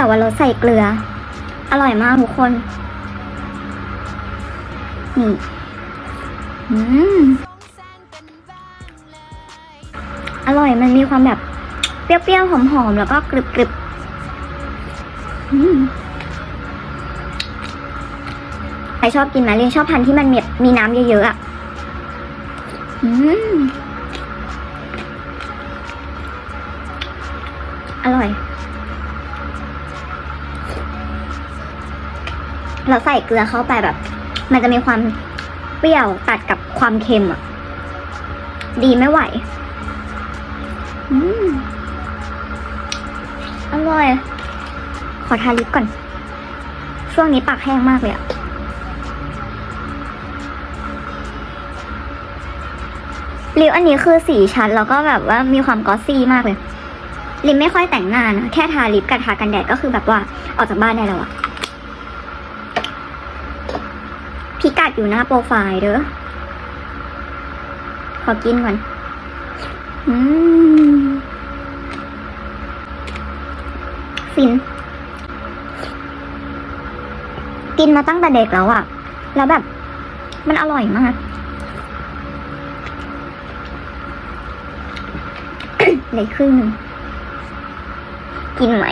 สาวรสใส่เกลือ อร่อยมากทุกคน นี่ อืม อร่อยมันมีความแบบ เปรี้ยวๆ หอมๆ แล้วก็กรึบๆอืมใครชอบกินไหมเรียนชอบพันที่มันมีมีน้ำเยอะๆอะ อืม อร่อย เราใส่เกลือเข้าไปแบบ มันจะมีความเปรี้ยวตัดกับความเค็มอะ ดีไม่ไหวอืมอร่อย ขอทาลิปก่อน ช่วงนี้ปากแห้งมากเลยอะลิปอันนี้คือสีชัดแล้วก็แบบว่ามีความกอสซี่มากเลยลิปไม่ค่อยแต่งหน้านะ แค่ทาลิปกับทากันแดดก็คือแบบว่าออกจากบ้านได้แล้วอะ กัดอยู่หน้าโปรไฟล์เด้อ ขอกินก่อน อืมฟิน กินมาตั้งแต่เด็กแล้วอะแล้วแบบ มันอร่อยมาก เลยคือหนึ่งกินไหม